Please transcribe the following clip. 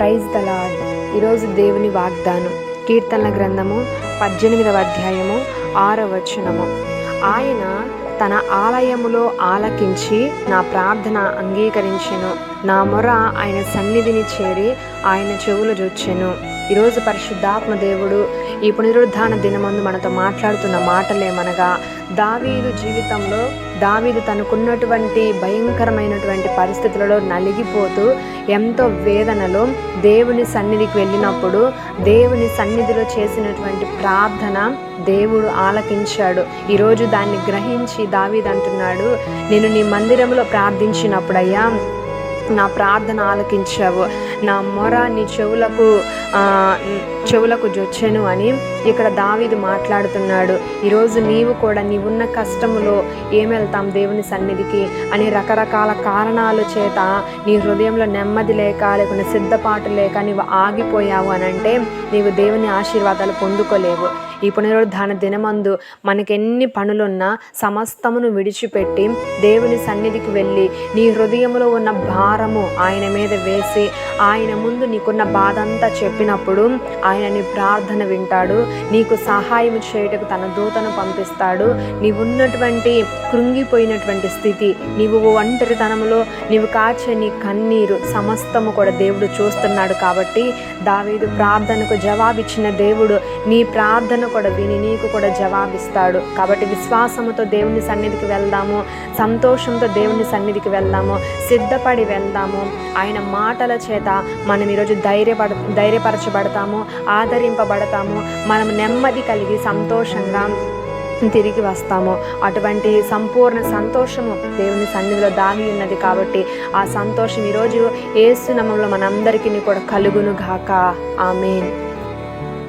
Praise the lord ఈరోజు దేవుని వాగ్దానం కీర్తనల గ్రంథము పద్దెనిమిదవ అధ్యాయము ఆరవ వచనము. ఆయన తన ఆలయములో ఆలకించి నా ప్రార్థన అంగీకరించెను. నా మొర ఆయన సన్నిధిని చేరి ఆయన చెవులు జొచ్చెను ఈరోజు పరిశుద్ధాత్మ దేవుడు ఈ పునరుద్ధాన దినమందు మనతో మాట్లాడుతున్న మాటలేమనగా దావీదు జీవితంలో దావీదు తనకున్నటువంటి భయంకరమైనటువంటి పరిస్థితులలో నలిగిపోతూ ఎంతో వేదనలో దేవుని సన్నిధికి వెళ్ళినప్పుడు దేవుని సన్నిధిలో చేసినటువంటి ప్రార్థన దేవుడు ఆలకించాడు. ఈరోజు దాన్ని గ్రహించి దావీదు అంటున్నాడు నేను నీ మందిరంలో ప్రార్థించినప్పుడయ్యా నా ప్రార్థన ఆలకించావు. నా మొర నీ చెవులకు చెవులకు జొచ్చెను అని ఇక్కడ దావీదు మాట్లాడుతున్నాడు. ఈరోజు నీవు కూడా నీవున్న కష్టములో ఏమి వెళ్తాం దేవుని సన్నిధికి అని రకరకాల కారణాల చేత నీ హృదయంలో నెమ్మది లేక లేకుండా సిద్ధపాటు లేక నీవు ఆగిపోయావు అని అంటే నీవు దేవుని ఆశీర్వాదాలు పొందుకోలేవు. ఈ పునరుద్ధాన దినమందు మనకెన్ని పనులున్నా సమస్తమును విడిచిపెట్టి దేవుని సన్నిధికి వెళ్ళి నీ హృదయంలో ఉన్న భారము ఆయన మీద వేసి ఆయన ముందు నీకున్న బాధ అంతా చెప్పినప్పుడు ఆయన నీ ప్రార్థన వింటాడు. నీకు సహాయం చేయుటకు తన దూతను పంపిస్తాడు. నీవున్నటువంటి కృంగిపోయినటువంటి స్థితి నీవు ఒంటరితనంలో నీవు కాచే నీ కన్నీరు సమస్తము కూడా దేవుడు చూస్తున్నాడు కాబట్టి దావీదు ప్రార్థనకు జవాబిచ్చిన దేవుడు నీ ప్రార్థన కూడా విని నీకు కూడా జవాబిస్తాడు. కాబట్టి విశ్వాసముతో దేవుని సన్నిధికి వెళ్దాము సంతోషంతో దేవుని సన్నిధికి వెళ్దాము సిద్ధపడి వెళ్దాము. ఆయన మాటల చేత మనం ఈరోజు ధైర్యపడ ధైర్యపరచబడతాము ఆదరింపబడతాము. మనం నెమ్మది కలిగి సంతోషంగా తిరిగి వస్తాము. అటువంటి సంపూర్ణ సంతోషము దేవుని సన్నిధిలో దాగి ఉన్నది కాబట్టి ఆ సంతోషం ఈరోజు ఏసునమంలో మనందరికీ కూడా కలుగును గాక ఆమెన్.